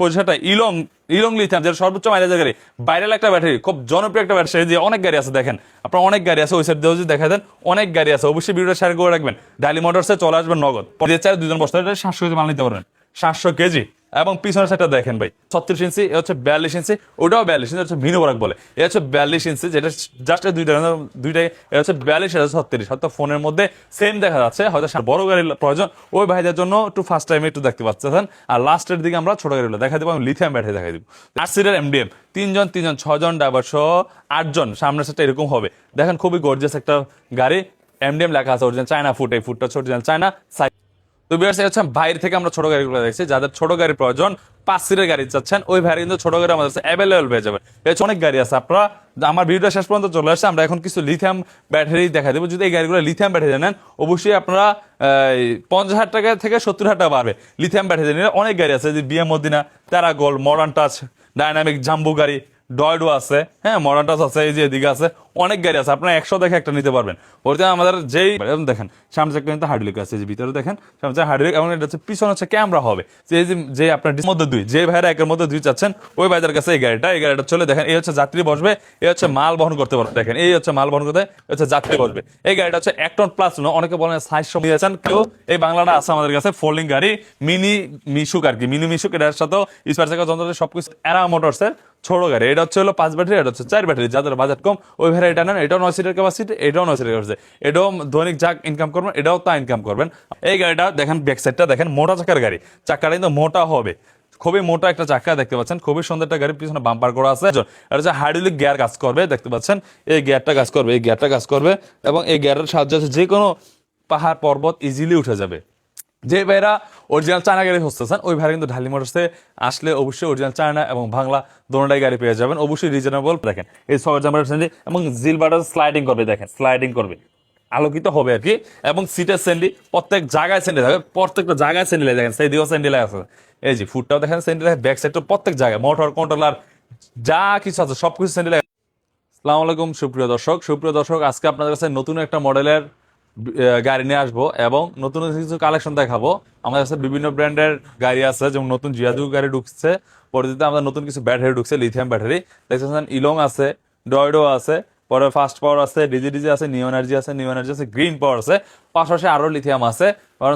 পজিশনটা ইলং ইলং লিথিয়াম যেটা সর্বোচ্চ মাইলেজের গাড়ি। বাইরের একটা ব্যাটারি খুব জনপ্রিয় একটা ব্যাটারি যে অনেক গাড়ি আছে, দেখেন। আপনার অনেক গাড়ি আছে, ওই সাইড দিয়ে যদি দেখা দেন, অনেক গাড়ি আছে। অবশ্যই ভিডিওটা শেয়ার করে রাখবেন। ডালি মোটরসে চলে আসবেন নগদ। পরে চার দুজন বস্তা সাতশো কেজি মাল নিতে পারবেন। সাতশো কেজি। এবং পিছনের সাইডটা দেখেন ভাই, ছত্রিশ ইঞ্চি এ হচ্ছে বিয়াল্লিশ ইঞ্চি ওটাও বিয়াল্লিশ ইঞ্চি হচ্ছে মিনো বরাক বলে। এ হচ্ছে বিয়াল্লিশ ইঞ্চি যেটা জাস্ট দুইটা, দুইটাই এটা হচ্ছে বিয়াল্লিশ, এটা ছত্রিশ। হয়তো ফোনের মধ্যে সেম দেখা যাচ্ছে, হয়তো বড় গাড়ির প্রয়োজন। ওই ভাইদের জন্য একটু ফার্স্ট টাইমে একটু দেখতে পাচ্ছেন। আর লাস্টের দিকে আমরা ছোট গাড়িগুলো দেখা দেবো, আমি লিথিয়াম ব্যাটারি দেখা দিব। আট সিটের এমডিএম তিনজন তিনজন, ছজন ড্রাইভার সহ আটজন, সামনের সাথে এরকম হবে। দেখেন খুবই গর্জিয়াস একটা গাড়ি এমডিএম লেখা আছে অরিজিনাল চায়না ফুট এই ফুটটা হচ্ছে অরিজিনাল চায়না সাই তো বিয়ার্স বাইরে থেকে আমরা ছোট গাড়িগুলো দেখছি, যাদের ছোট গাড়ির প্রয়োজন, পাঁচ গাড়ি চাচ্ছেন, ওই ভাইয়ের কিন্তু ছোট গাড়ি আমাদের অ্যাভেলেবল পেয়ে যাবেন এর অনেক গাড়ি আছে, আপনারা আমার ভিডিও শেষ পর্যন্ত চলে আসছে, আমরা এখন কিছু লিথিয়াম ব্যাটারি দেখা দেবো। যদি এই গাড়িগুলো লিথিয়াম ব্যাটারি নেন, অবশ্যই আপনারা পঞ্চাশ হাজার টাকা থেকে সত্তর হাজার টাকা বাড়বে। লিথিয়াম ব্যাটারি নিলে অনেক গাড়ি আছে যে বিএম মদিনা তেরা gold modern touch dynamic jumbo গাড়ি ডয়ডো আছে হ্যাঁ মডার্ন আছে, এই যে এদিকে আছে, অনেক গাড়ি আছে, আপনারা একশো দেখে একটা নিতে পারবেন। ওইটা আমাদের যেই দেখেন, সামনে চাকা কিন্তু হাইড্রোলিক আছে যে ভিতরে দেখেন, সামনে চাকা হাইড্রোলিক, এবং এটা হচ্ছে পিছনে হচ্ছে ক্যামেরা হবে। যে যে- আপনার মধ্যে দুই, যে ভাইরা একের মধ্যে দুই চাচ্ছেন, ওই ভাইদের কাছে এই গাড়িটা এই গাড়িটা চলে দেখেন, এই হচ্ছে যাত্রী বসবে, এই হচ্ছে মাল বহন করতে পারবে। দেখেন, এই হচ্ছে মাল বহন করতে হচ্ছে যাত্রী বসবে। এই গাড়িটা হচ্ছে এক টন প্লাস অনেকে বলেন সাইজ সব নিয়েছেন, কেউ এই বাংলাটা আছে আমাদের কাছে ফোল্ডিং গাড়ি মিনি মিশুক আর কি মিনি মিশুক, এটার সাথেও স্পার চাকা যন্ত্র সবকিছু এরা মোটরসের ছোট গাড়ি, এটা হচ্ছে হলো পাঁচ ব্যাটারি, এটা হচ্ছে চার ব্যাটারি, যাদের বাজেট কম, ওই ভেড়া এটা নেন, এটাও নয় সিটের ক্যাপাসিটি এটাও নয় সিটের ক্যাপাসিটি এটাও দৈনিক যাক ইনকাম করবেন, এটাও তা ইনকাম করবেন। এই গাড়িটা দেখেন ব্যাক সাইডটা দেখেন মোটা চাকার গাড়ি, চাকাটা কিন্তু মোটা হবে, খুবই মোটা একটা চাকা দেখতে পাচ্ছেন, খুবই সুন্দর একটা গাড়ির পিছনে বাম্পার করা আছে। এটা হচ্ছে হাইড্রোলিক গিয়ার কাজ করবে, দেখতে পাচ্ছেন, এই গিয়ারটা কাজ করবে, এই গিয়ারটা কাজ করবে, এবং এই গিয়ারের সাহায্যে যে কোনো পাহাড়, পর্বত ইজিলি উঠে যাবে। যে ভাইরা অরিজিনাল চায়না গাড়ি খুঁজতেছেন, ওই ভাইরা কিন্তু ঢালি মোটরসে আসলে অবশ্যই অরিজিনাল চায়না এবং বাংলা দোনোটাই গাড়ি পেয়ে যাবেন। অবশ্যই রিজনেবল দেখেন। এই ছয় জাম্পার এবং জিল বাটার স্লাইডিং করবে দেখেন স্লাইডিং করবে। আলোকিত হবে আর কি। এবং সিটের স্যান্ডি প্রত্যেক জায়গায় স্যান্ডেল থাকবে, প্রত্যেকটা জায়গায় স্যান্ডেল দেখেন, সেই দিকেও স্যান্ডেল আছে। এই যে ফুটটাও দেখেন স্যান্ডেল ব্যাক সাইডটা প্রত্যেক জায়গায় মোটর কন্ট্রোলার যা কিছু আছে, সবকিছু স্যান্ডেল আসসালামু আলাইকুম, সুপ্রিয় দর্শক। সুপ্রিয় দর্শক, আজকে আপনাদের কাছে নতুন একটা মডেলের গাড়ি নিয়ে আসব এবং নতুন কিছু কালেকশন দেখাবো। আমাদের কাছে বিভিন্ন ব্র্যান্ডের গাড়ি আছে, যেমন নতুন জিয়াজু গাড়ি ঢুকছে, পরবর্তীতে আমাদের নতুন কিছু ব্যাটারি ঢুকছে লিথিয়াম ব্যাটারি দেখতেছেন ইলং আছে, ডয়ডো আছে, পরে ফাস্ট পাওয়ার আছে ডিজি ডিজি আছে নিউ এনার্জি আছে নিউ এনার্জি আছে গ্রিন পাওয়ার আছে। পাশাপাশি আরও লিথিয়াম আছে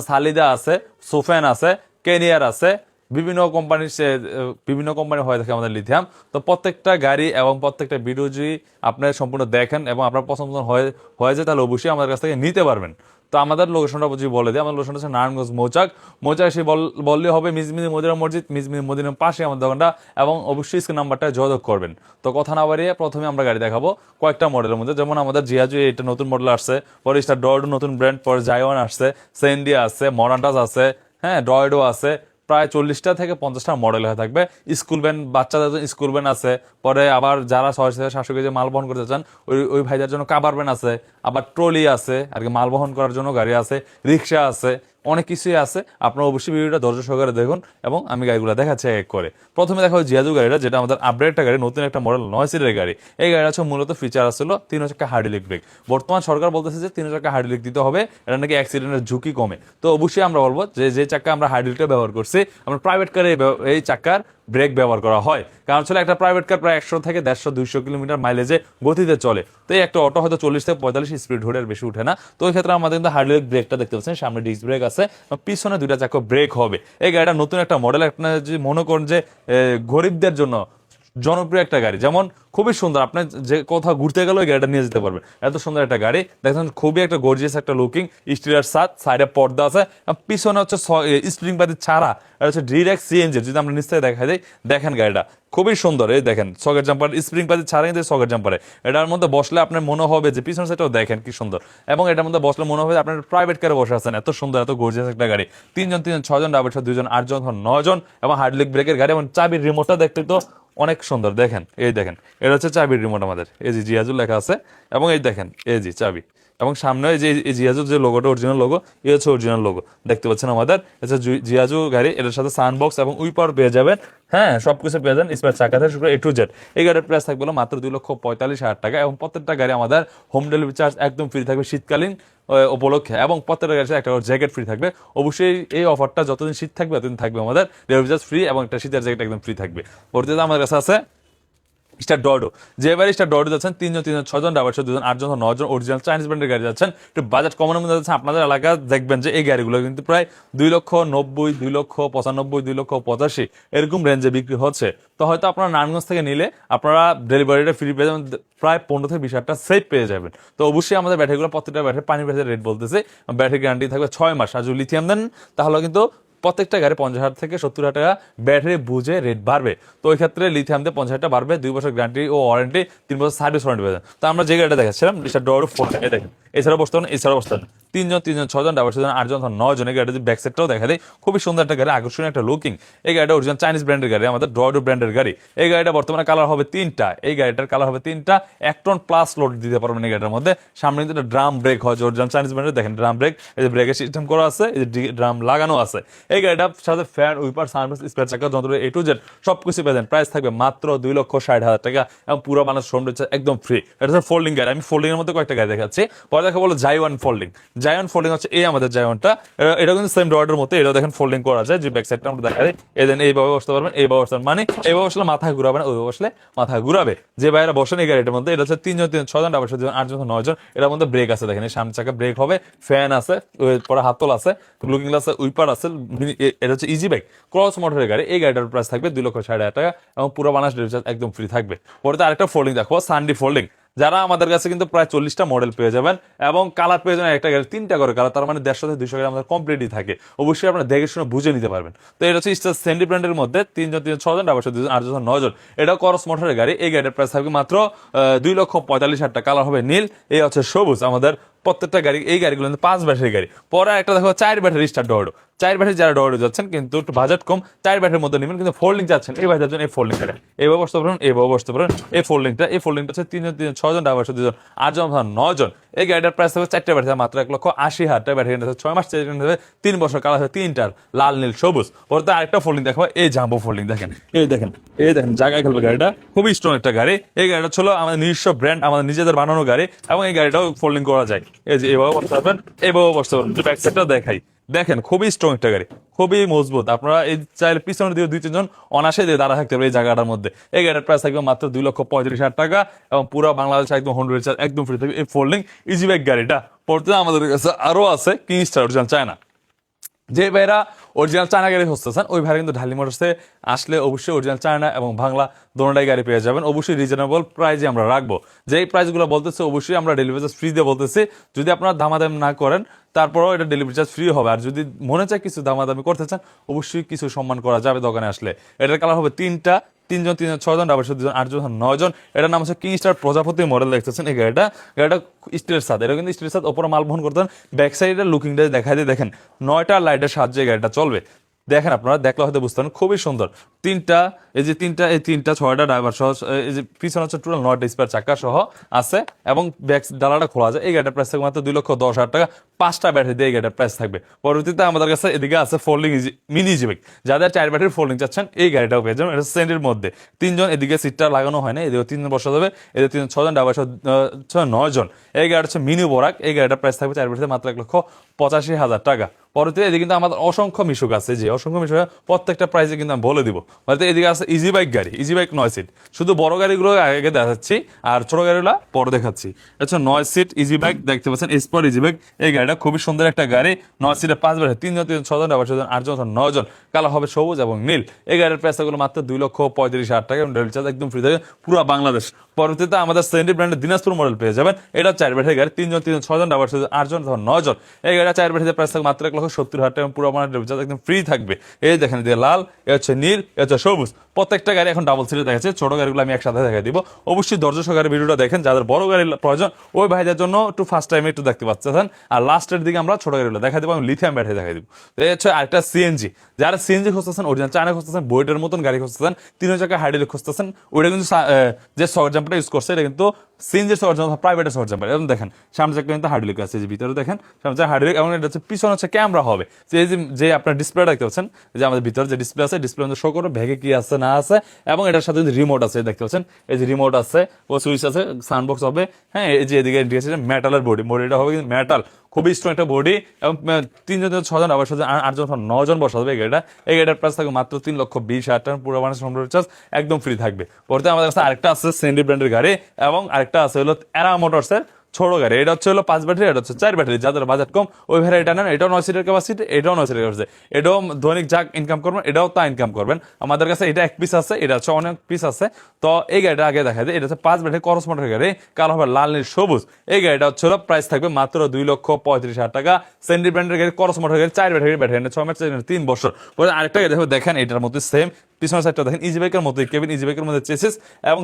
সালিদা আছে, সোফেন আছে, কেনিয়ার আছে বিভিন্ন কোম্পানির সে বিভিন্ন কোম্পানি হয়ে থাকে আমাদের লিথিয়াম তো প্রত্যেকটা গাড়ি এবং প্রত্যেকটা ভিডিও যদি আপনার সম্পূর্ণ দেখেন এবং আপনার পছন্দ হয়ে হয়ে যায়, তাহলে অবশ্যই আমাদের কাছ থেকে নিতে পারবেন। তো আমাদের লোকেশনটা যদি বলে দিই, আমাদের লোকেশনটা হচ্ছে নারায়ণগঞ্জ মৌচাক। মৌচাক এসে বল- বললেই হবে মিজমিনি মদিনা মসজিদ মিজমিনি মদিনার পাশে আমাদের দোকানটা এবং অবশ্যই স্ক্রিন নাম্বারটা যোগাযোগ করবেন। তো কথা না বাড়িয়ে প্রথমে আমরা গাড়ি দেখাবো কয়েকটা মডেলের মধ্যে। যেমন আমাদের জিয়াজু এটা নতুন মডেল আসছে পরে স্টার ডয়েডো নতুন ব্র্যান্ড পরে জায়ওয়ান আসছে সেন্ডি আছে মরান্টাস আছে হ্যাঁ ডয়েডো আছে প্রায় চল্লিশটা থেকে পঞ্চাশটা মডেল হয়ে থাকবে। স্কুল ভ্যান, বাচ্চাদের জন্য স্কুল ভ্যান আছে। পরে আবার যারা ছয় থেকে সাতশো কেজি মাল বহন করতে চান, ওই ওই ভাইদের জন্য কাবার ভ্যান আছে। আবার ট্রলি আছে, আর কি মাল বহন করার জন্য গাড়ি আছে। রিক্সা আছে। অনেক কিছুই আছে। আপনারা অবশ্যই ভিডিওটা ধৈর্য সহকারে দেখুন এবং আমি গাড়িগুলো দেখাচ্ছি এক করে। প্রথমে দেখা হয় জিয়াজু গাড়িটা, যেটা আমাদের আপডেট একটা গাড়ি, নতুন একটা মডেল নয় সিটের গাড়ি। এই গাড়িটা হচ্ছে মূলত ফিচার আসছিল তিন চাকা হাইড্রোলিক ব্রেক বর্তমান সরকার বলতেছে যে তিন চাকা হাইড্রোলিক দিতে হবে, এটা নাকি অ্যাক্সিডেন্টের ঝুঁকি কমে। তো অবশ্যই আমরা বলব যে যে চাকা আমরা হাইড্রোলিকটা ব্যবহার করছি, আমরা প্রাইভেট কারে এই চাকার ব্রেক ব্যবহার করা হয়। কারণ আসলে একটা প্রাইভেট কার প্রায় একশো থেকে দেড়শো, দুইশো কিলোমিটার মাইলেজে গতিতে চলে। তো এই একটা অটো হয়তো চল্লিশ থেকে পঁয়তাল্লিশ স্পিড ধরে বেশি উঠে না। তো ওই ক্ষেত্রে আমাদের কিন্তু হার্ডলিক ব্রেকটা দেখতে পাচ্ছেন, সামনে ডিস্ক ব্রেক আছে। পিছনে দুইটা চাকর ব্রেক হবে। এই গাড়িটা নতুন একটা মডেল একটা যদি মনে করেন যে গরিবদের জন্য জনপ্রিয় একটা গাড়ি। যেমন খুবই সুন্দর, আপনি যে কোথাও ঘুরতে গেলে ওই গাড়িটা নিয়ে যেতে পারবেন। এত সুন্দর একটা গাড়ি। দেখেন, খুবই একটা গর্জিয়াস একটা লুকিং স্টিলের সাথ সাইডে পর্দা আছে পিছনে হচ্ছে স্প্রিং বাদি ছাড়া এটা হচ্ছে ডিরেক্ট সিএনজি যদি আমরা নিশ্চয়ই দেখা যাই, দেখেন গাড়িটা। খুবই সুন্দর, এই দেখেন সকেট জাম্পার স্প্রিং পাতি ছাড়া কিন্তু সকেট জাম্পারে এটার মধ্যে বসলে আপনার মনে হবে যে পিছন সাইডটাও দেখেন কি সুন্দর। এবং এটার মধ্যে বসলে মনে হবে আপনার প্রাইভেট কারে বসে আছেন। এত সুন্দর, এত গর্জিয়াস একটা গাড়ি। তিনজন তিনজন ছজন ডাবল দুজন আটজন তখন নজন এবং হাইড্রোলিক ব্রেকের গাড়ি এবং চাবির রিমোটটা দেখতে তো অনেক সুন্দর, দেখেন, এই দেখেন, এটা হচ্ছে চাবির রিমোট আমাদের, এই জিয়াজুল লেখা আছে, এবং এই দেখেন, এই চাবি, এবং সামনে যে জিয়াজুর যে লোগোটা অরিজিনাল লোগো এই হচ্ছে অরিজিনাল লোগো দেখতে পাচ্ছেন আমাদের, এটা জিয়াজু গাড়ি, এটার সাথে সানবক্স এবং উইপার পেয়ে যাবেন হ্যাঁ সব কিছু পেয়ে যাবেন স্পেয়ার চাকা থেকে এ টু জেড এই গাড়ির প্রাইস থাকবে মাত্র দুই লক্ষ পঁয়তাল্লিশ হাজার টাকা, এবং প্রত্যেকটা গাড়ি আমাদের হোম ডেলিভারি চার্জ একদম ফ্রি থাকবে শীতকালীন উপলক্ষে এবং প্রত্যেকটা গাড়ির একটা জ্যাকেট ফ্রি থাকবে। অবশ্যই এই অফারটা যতদিন শীত থাকবে, ততদিন থাকবে আমাদের। ডেলিভারি ফ্রি এবং একটা শীতের জ্যাকেট একদম ফ্রি থাকবে। পরবর্তীতে আমাদের কাছে আছে স্টার ডডো যে এবারে স্টার ডডো যাচ্ছেন, তিনজন তিনজন ছজন ডাবার দুজন, আটজন নজন অরিজিনাল চাইনিজ ব্র্যান্ডের গাড়ি যাচ্ছেন। একটু বাজেট কমানোর মধ্যে যাচ্ছেন আপনাদের এলাকা দেখবেন যে এই গাড়িগুলো কিন্তু প্রায় দুই লক্ষ নব্বই, দুই লক্ষ পঁচানব্বই, দুই লক্ষ পঁচাশি এরকম রেঞ্জে বিক্রি হচ্ছে। তো হয়তো আপনারা নারায়ণগঞ্জ থেকে নিলে আপনারা ডেলিভারিটা ফ্রি পেয়ে যাবেন, প্রায় পনেরো থেকে বিশ হাজার টাকা সেভ পেয়ে যাবেন। তো অবশ্যই আমাদের ব্যাটারিগুলো প্রত্যেকটা ব্যাটারি পানি ব্যাটারি রেট বলতেছে। ব্যাটারি গ্যারান্টি থাকবে ছয় মাস। আর যদি লিথিয়াম দেন, তাহলে কিন্তু প্রত্যেকটা গাড়ি পঞ্চাশ হাজার থেকে সত্তর হাজার টাকা ব্যাটারি বুঝে রেট বাড়বে। তো ওই ক্ষেত্রে লিথিয়াম দিয়ে পঞ্চাশ হাজার বাড়বে, দুই বছর গ্যারান্টি ও ওয়ারেন্টি তিন বছর সার্ভিস ওয়ারেন্টি পেয়ে। তো আমরা যে গাড়িটা দেখাচ্ছিলাম এছাড়া বসতে এছাড়া বসতে তিনজন তিনজন ছজন ডাবল ছজন আটজন তখন নজন এই গাড়িটা ব্যাক সেটটাও দেখা দেয়। খুবই সুন্দর একটা গাড়ি, আকর্ষণীয় একটা লুকিং এই গাড়িটা অরিজিনাল চাইনিজ ব্র্যান্ডের গাড়ি, আমাদের ড্রডো ব্র্যান্ডের গাড়ি। এই গাড়িটা বর্তমানে কালার হবে তিনটা। এই গাড়িটার কালার হবে তিনটা। এক টন প্লাস লোড দিতে পারবেন এই গাড়িটার মধ্যে। সামনে কিন্তু ড্রাম ব্রেক হয় অরিজিনাল চাইনিজ ব্র্যান্ডের দেখেন ড্রাম ব্রেক এই যে ব্রেকের সিস্টেম করা আছে, এই যে ড্রাম লাগানো আছে। এই গাড়িটার সাথে ফ্যান উইপার সার্ভিস স্পেয়ার চাকা যন্ত্র এ টু জেড সব কিছু পেয়ে প্রাইস থাকবে মাত্র দুই লক্ষ ষাট হাজার টাকা এবং পুরো মানুষ একদম ফ্রি এটা ফোল্ডিং গাড়ি। আমি ফোল্ডিং এর মধ্যে কয়েকটা গাড়ি দেখাচ্ছি। পরে দেখা বলো জাইওয়ান ফোল্ডিং জাইওয়ান ফোল্ডিং হচ্ছে এই আমাদের জাইওয়ানটা এটা- কিন্তু সেম ড্রয়ের মতো এটা দেখেন ফোল্ডিং করা যায়, যে ব্যাক সাইডটা আমরা দেখা যায় এই দেন এইভাবে বসতে পারবেন এইভাবে বসতে মানে এইভাবে বসলে মাথা ঘুরাবে না ওইভাবে বসলে মাথা ঘুরাবে। যে বাইরে বসেন এই গাড়িটার মধ্যে, এটা হচ্ছে তিনজন তিনজন ছজন আবার দুজন আটজন, নয়জন, এটার মধ্যে ব্রেক আছে দেখেন, এই সামনে চাকা ব্রেক হবে ফ্যান আছে পরে হাতল আছে লুকিং গ্লাস আছে উইপার আছে এটা হচ্ছে ইজি বাইক ক্রস মোটরের গাড়ি, এই গাড়িটার প্রাইস থাকবে দুই লক্ষ ষাট হাজার টাকা এবং পুরো বানাস একদম ফ্রি থাকবে। পরে তো আরেকটা ফোল্ডিং দেখো সানডি ফোল্ডিং যারা আমাদের কাছে কিন্তু প্রায় চল্লিশটা মডেল পেয়ে যাবেন এবং কালার পেয়ে যাবেন একটা গাড়ি তিনটা করে কালার তার মানে দেড়শো থেকে দুশো গাড়ি আমাদের কমপ্লিটই থাকে। অবশ্যই আপনারা দেখে শুনে বুঝে নিতে পারবেন। তো এটা হচ্ছে স্টার সেন্ডি ব্র্যান্ডের মধ্যে তিনজন তিনজন, ছজন, আবার দুজন আটজন নজন এটা করস মোটরের গাড়ি। এই গাড়ির প্রাইস থাকবে মাত্র দুই লক্ষ পঁয়তাল্লিশ হাজার টাকা। কালার হবে নীল। এই হচ্ছে সবুজ আমাদের প্রত্যেকটা গাড়ি, এই গাড়িগুলো কিন্তু পাঁচ ব্যাটারি গাড়ি। পরে একটা দেখো চার ব্যাটারি স্টার ডোডো চার ব্যাটারি যারা ডোডো যাচ্ছেন কিন্তু একটু বাজেট কম, চার ব্যাটারির মধ্যে নেবেন কিন্তু ফোল্ডিং যাচ্ছেন এই ভাই যাচ্ছেন এই ফোল্ডিং গাড়ি। এইভাবে বসতে পারেন এইভাবে বসতে পারেন, এই ফোল্ডিংটা এই ফোল্ডিংটা হচ্ছে তিনজন তিনজন ছজন ড্রাইভার দুজন আটজন নয়জন। এই গাড়িটার প্রাইস হবে চারটে ব্যাটারি মাত্র এক লক্ষ আশি হাজার টাকা ব্যাটারি ছয় মাস হবে, তিন বছর কালার হবে তিনটার, লাল, নীল, সবুজ। ওর তো আরেকটা ফোল্ডিং দেখাবো, এই জাম্বো ফোল্ডিং দেখেন। এই দেখেন এই দেখেন, জায়গায় খেলবে গাড়িটা। খুবই স্ট্রং একটা গাড়ি। এই গাড়িটা ছিল আমাদের নিজস্ব ব্র্যান্ড আমাদের নিজেদের বানানো গাড়ি এবং এই গাড়িটাও ফোল্ডিং করা যায়। এই যে এভাবে বসতে পারবেন, এভাবে বসতে পারবেন। ব্যাক সাইডটা দেখাই। দেখেন, খুবই স্ট্রং একটা গাড়ি, খুবই মজবুত। আপনারা এই চাইলে পিছনে দিয়ে দুই, তিনজন অনাসে দিয়ে দাঁড়া থাকতে পারে এই জায়গাটার মধ্যে। এই গাড়ির প্রাইস থাকবে মাত্র দুই লক্ষ পঁয়ত্রিশ হাজার টাকা এবং পুরো বাংলাদেশ একদম হোম রিচার্জ একদম ফ্রি থাকবে এই ফোল্ডিং ইজি বাইক গাড়িটা। পড়তে আমাদের কাছে আরও আছে কিং স্টার অরিজিনাল চায়না যে ভাইরা অরিজিনাল চায়না গাড়ি খুঁজতেছেন, ওই ভাইরা কিন্তু ঢালি মোটরসে আসলে অবশ্যই অরিজিনাল চায়না এবং বাংলা দোনোটাই গাড়ি পেয়ে যাবেন। অবশ্যই রিজনেবল প্রাইজে আমরা রাখব। যেই প্রাইসগুলো বলতেছে, অবশ্যই আমরা ডেলিভারি চার্জ ফ্রি দিয়ে বলতেছি। যদি আপনারা দামাদামি না করেন, তারপরেও এটা ডেলিভারি চার্জ ফ্রি হবে। আর যদি মনে চায় কিছু দামাদামি করতে চান, অবশ্যই কিছু সম্মান করা যাবে দোকানে আসলে। এটার কালার হবে তিনটা তিনজন তিনজন ছজন আবার দুজন, আটজন, নয়জন। এটার নাম হচ্ছে কিং স্টার প্রজাপতি মডেল দেখতেছেন। এই গাড়িটা গাড়িটা স্টিলের সাথে এটা কিন্তু স্টিলের সাথে ওপরে মাল বহন করতেন। ব্যাক সাইডের লুকিংটা দেখা দিয়ে দেখেন, নয়টা লাইটের সাহায্যে গাড়িটা চলবে। দেখেন আপনারা দেখলে হয়তো বুঝতে পারেন খুবই সুন্দর। তিনটা এই যে তিনটা এই তিনটা ছয়টা ড্রাইভার সহ এই যে পিছনে হচ্ছে টোটাল নয়টা স্পেয়ার চাকা সহ আছে এবং ব্যাক ডালাটা খোলা যায় এই গাড়িটার প্রাইস থাকবে মাত্র দুই লক্ষ দশ হাজার টাকা। পাঁচটা ব্যাটারি দিয়ে এই গাড়িটার প্রাইস থাকবে। পরবর্তীতে আমাদের কাছে এদিকে আছে ফোল্ডিং মিনি জিবিক যাদের চার ব্যাটারি ফোল্ডিং চাচ্ছেন এই গাড়িটাও পেয়ে যাবেন। এটা সেন্টের মধ্যে। তিনজন এদিকে সিটটা লাগানো হয় না এদিকে তিনজন বসা যাবে এদিকে তিনজন ছজন ড্রাইভার সহ আহ, নয় জন এই গাড়িটা হচ্ছে মিনি বোরাক এই গাড়িটার প্রাইস থাকবে চার ব্যাটারিতে মাত্র এক লক্ষ পঁচাশি হাজার টাকা। পরবর্তীতে এদিকে কিন্তু আমাদের অসংখ্য মিশুক আছে যে অসংখ্য মিশুক প্রত্যেকটা প্রাইসে কিন্তু আমি বলে দিব। বলতে এদিকে আছে ইজি বাইক গাড়ি ইজি বাইক নয় সিট শুধু বড় গাড়িগুলো আগে দেখাচ্ছি আর ছোট গাড়িগুলো পরে দেখাচ্ছি। আচ্ছা নয় সিট ইজি বাইক দেখতে পাচ্ছেন এসপর ইজি বাইক এই গাড়িটা খুবই সুন্দর একটা গাড়ি। নয় সিটে পাঁচ বারে তিনজন তিনজন ছজন আবার ছজন আটজন নজন কালার হবে সবুজ এবং নীল। এই গাড়ির প্রাইসগুলো মাত্র দুই লক্ষ পঁয়ত্রিশ হাজার টাকা এবং ডেলিভারি চার্জ একদম ফ্রি থাকে পুরো বাংলাদেশ। পরবর্তীতে আমাদের সেন্টি ব্র্যান্ডের দিনাজপুর মডেল পেয়ে যাবেন। এটা চার ব্যাটারি গাড়ি, তিনজন তিনজন ছজন আবার ছজন আটজন নজন এই গাড়িটা চার ব্যাটারিতে প্রাইস মাত্র এক লক্ষ সত্তর হাজার টাকা পুরো আমার একদম ফ্রি থাকবে। এই দেখেন এদিকে লাল এ হচ্ছে নীল এ হচ্ছে সবুজ। প্রত্যেকটা গাড়ি এখন ডাবল সিটে দেখাচ্ছে। ছোট গাড়িগুলো আমি একসাথে দেখা দিব। অবশ্যই দরজা সহকারে ভিডিওটা দেখেন। যাদের বড় গাড়ির প্রয়োজন, ওই ভাইদের জন্য একটু ফার্স্ট টাইমে একটু দেখতে পাচ্ছেন। আর লাস্টের দিকে আমরা ছোট গাড়িগুলো দেখা দিব। আমি লিথিয়াম ব্যাটারি দেখা দিব। তো হচ্ছে আরেকটা সিএনজি যারা সিএনজি খুঁজতেছেন অরিজিনাল চায়না খুঁজতেছেন বইটের মতন গাড়ি খুঁজতেছেন তিন চাকা হাইডেল খুঁজতেছেন, ওইটা কিন্তু যে সকেট জাম্পারটা ইউজ করছে, এটা কিন্তু সিএনজি সহজ প্রাইভেটে সহজ যাবে এবং দেখেন, সামনে একটা কিন্তু হাইড্রোলিক আছে যে ভিতরে দেখেন, সামনে যে হাইড্রোলিক এবং এটা হচ্ছে পিছনে হচ্ছে ক্যামেরা হবে। যে, যে- আপনার ডিসপ্লে দেখতে পাচ্ছেন, যে আমাদের ভিতরে যে ডিসপ্লে আছে ডিসপ্লে শো করবে, ভেগে কি আছে না আছে, এবং এটার সাথে যদি রিমোট আছে, দেখতে পাচ্ছেন? এই যে রিমোট আছে ও সুইচ আছে সাউন্ডবক্স হবে হ্যাঁ এই যে এদিকে দিয়েছে মেটালের বডি বডিটা হবে কিন্তু মেটাল খুবই স্ট্রং একটা বডি এবং তিনজন ছজন আবার সাথে আটজন নজন বসা হবে এই গাড়িটা। এই গাড়িটার প্রাইস থাকবে মাত্র তিন লক্ষ বিশ হাজার টাকা, পুরো মানুষ সম্পূর্ণ চার্জ একদম ফ্রি থাকবে। পরে আমাদের কাছে আরেকটা আছে সেন্ডি ব্র্যান্ডের গাড়ি, এবং আরেকটা আছে হলো এরা মোটরসের ছোট গাড়ি, এটা হচ্ছে হলো পাঁচ ব্যাটারি, এটা হচ্ছে চার ব্যাটারি যাদের বাজেট কম। ওই ভ্যারাইটা নেন এটাও নয় সিটের ক্যাপাসিটি এটাও নয় সিটের ক্যাপাসিটি এটাও দৈনিক যা ইনকাম করবেন, এটাও তা ইনকাম করবেন। আমাদের কাছে এটা এক পিস আছে, এটা হচ্ছে অনেক পিস আছে। তো এই গাড়িটা আগে দেখা যায়, এটা হচ্ছে পাঁচ ব্যাটারি করস মোটর গাড়ি কালো হবে লাল, নীল, সবুজ। এই গাড়িটা হচ্ছে হলো প্রাইস থাকবে মাত্র দুই লক্ষ পঁয়ত্রিশ হাজার টাকা। সেন্ডি ব্র্যান্ডের গাড়ি করস মোটর গাড়ি, চার ব্যাটারি ব্যাটারি ছয় মাস তিন বছর। পরে আরেকটা গাড়ি দেখো, দেখেন, এটার মধ্যে সেম পিছনের সাইডটা দেখেন ইজি বাইকের মতো কেবিন ইজি বাইকের মধ্যে চেসিস এবং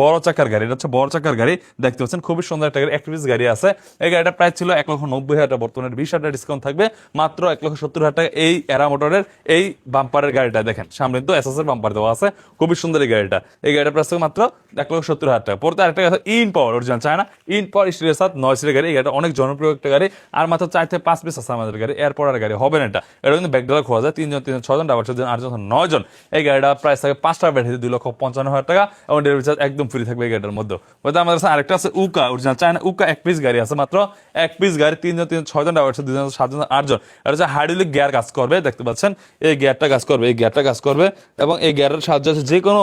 বড় চাকার গাড়ি, এটা হচ্ছে বড় চাকার গাড়ি, দেখতে পাচ্ছেন, খুবই সুন্দর একটা গাড়ি একটিভিস গাড়ি আছে। এই গাড়িটা প্রাইস ছিল এক লক্ষ নব্বই হাজার টাকা, বর্তমানে বিশ হাজার ডিসকাউন্ট থাকবে, মাত্র এক লক্ষ সত্তর হাজার টাকা এই এরা মোটরের এই বাম্পারের গাড়িটা দেখেন, সামনে তো এস এস এর বাম্পার দেওয়া আছে, খুবই সুন্দর এই গাড়িটা। এই গাড়িটা প্রাইস মাত্র এক লক্ষ সত্তর হাজার টাকা। পরে আরেকটা কথা ইন পাওয়ার অরিজিনাল চায় না ইন পাওয়ার স্টিলের সাথে নয় সিটের গাড়ি, এই গাড়িটা অনেক জনপ্রিয় একটা গাড়ি, আর মাত্র চার থেকে পাঁচ পিস আছে আমাদের গাড়ি এরপর আর গাড়ি, হবে না এটা। এটা কিন্তু ব্যাগডালা খোয়া যায়, তিনজন তিনজন ছজন ডাবল ছজন আটজন নয় জন এই গাড়িটা প্রাইস থাকে পাঁচটা ব্যাটারি দুই লক্ষ পঞ্চান্ন হাজার টাকা এবং ডেলিভারি চার্জ একদম ফ্রি থাকবে এই গাড়িটার মধ্যে। বলতে আমাদের কাছে আরেকটা আছে উকা অরিজিনাল চায়না উকা এক পিস গাড়ি আছে মাত্র। এক পিস গাড়ি তিনজন তিনজন, ছয়জন ড্রাইভার আছে, দুজন, সাতজন, আটজন। এটা হচ্ছে হাইড্রোলিক গিয়ার কাজ করবে, দেখতে পাচ্ছেন? এই গিয়ারটা কাজ করবে, এই গিয়ারটা কাজ করবে এবং এই গিয়ারের সাহায্যে যে কোনো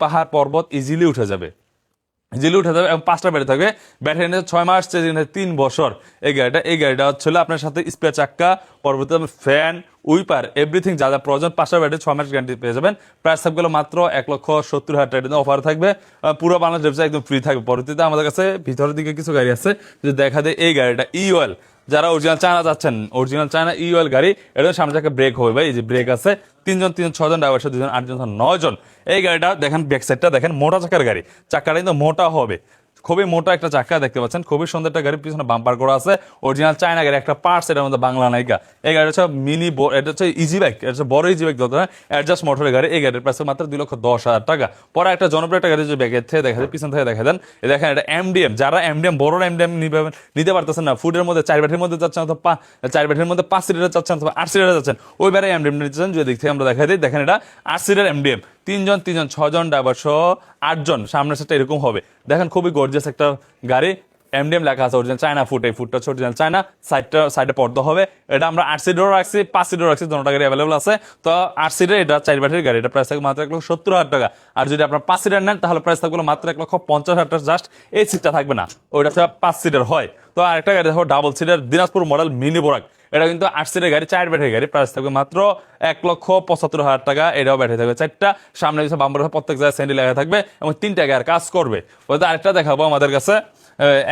পাহাড় পর্বত ইজিলি উঠে যাবে। জিলি উঠে যাবে এবং পাঁচটা ব্যাটারি থাকবে। ব্যাটারি নিয়ে ছয় মাস নিয়ে তিন বছর। এই গাড়িটা এই গাড়িটা হচ্ছে আপনার সাথে স্পেয়ার চাক্কা পরবর্তী ফ্যান উইপার এভরিথিং যা যা প্রয়োজন, পাঁচটা ব্যাটারি ছয় মাস গ্যারান্টি পেয়ে যাবেন। প্রাইস থাকবে মাত্র এক লক্ষ সত্তর হাজার টাকা অফার থাকবে। পুরো বাংলাদেশ একদম ফ্রি থাকবে। পরবর্তীতে আমাদের কাছে ভিতরের দিকে কিছু গাড়ি আছে। যদি দেখা দেয় এই গাড়িটা ই ওয়েল যারা অরিজিনাল চায়না যাচ্ছেন অরিজিনাল চায়না ই ওয়েল গাড়ি এটা সামনে থেকে ব্রেক হবে ভাই এই যে ব্রেক আছে, তিনজন তিনজন ছজন ড্রাইভার সাথে দুজন, আটজন নয়জন, এই গাড়িটা দেখেন ব্যাক সাইডটা দেখেন মোটা চাকার গাড়ি। চাকাটা কিন্তু মোটা হবে। খুবই মোটা একটা চাকা দেখতে পাচ্ছেন। খুবই সুন্দর একটা গাড়ির পিছনে বাম্পার করা আছে। অরিজিনাল চায়না গাড়ি, একটা পার্টস এটার মধ্যে বাংলা নায়িকা। এই গাড়ি হচ্ছে মিনি এটা হচ্ছে ইজি বাইক এটা হচ্ছে বড় ইজি বাইক ধরতে অ্যাডজাস্ট মোটরের গাড়ি, এই গাড়ির প্রাইস মাত্র দুই লক্ষ দশ হাজার টাকা। পরে একটা জনপ্রিয় একটা গাড়ি যে ব্যাগের থেকে দেখা যায়, পিছন থেকে দেখা দেন। দেখেন, এটা এমডিএম যারা এমডিএম বড় এমডিএম নিতে পারতেছেন না ফুডের মধ্যে চার ব্যাটের মধ্যে যাচ্ছেন অথবা চার ব্যাটের মধ্যে পাঁচ সিটার চাচ্ছেন অথবা আট সিটার যাচ্ছেন, ওই বেড়ে এমডিএম নিচ্ছেন যদি দিক থেকে আমরা দেখা দিই, দেখেন এটা আট সিটার এমডিএম তিনজন তিনজন, ছজন ড্রাইভার সহ আটজন। সামনের সাথে এরকম হবে। দেখেন খুবই গর্জিয়াস একটা গাড়ি। এমডিএম লেখা আছে অরিজিনাল চায়না ফুট এই ফুটটা অরিজিনাল চায়না সাইডটা সাইডে পর্দা হবে। এটা আমরা আট সিটেরও রাখছি, পাঁচ সিটেরও রাখছি, দুটো গাড়ি অ্যাভেলেবল আছে। তো আট সিটের এটা চার ব্যাটারির গাড়ি। এটা প্রাইস থাকবে মাত্র এক লক্ষ সত্তর হাজার টাকা। আর যদি আপনার পাঁচ সিটার নেন, তাহলে প্রাইস থাকবে মাত্র এক লক্ষ পঞ্চাশ হাজার টাকা। জাস্ট এই সিটটা থাকবে না। ওইটা পাঁচ সিটের হয়। তো আরেকটা গাড়ি দেখো ডাবল সিটের দিনাজপুর মডেল মিনি বোরাক এটা কিন্তু আট গাড়ি, চার ব্যাটারি গাড়ি প্রাইস থাকবে মাত্র এক লক্ষ পঁচাত্তর হাজার টাকা। এটাও ব্যাটারি থাকবে। চারটা, সামনে পিছনে বাম্বার প্রত্যেক জায়গায় স্যান্ডেল লেখা থাকবে এবং তিনটা গাড়ি কাজ করবে। ওই তো আরেকটা দেখাবো আমাদের কাছে।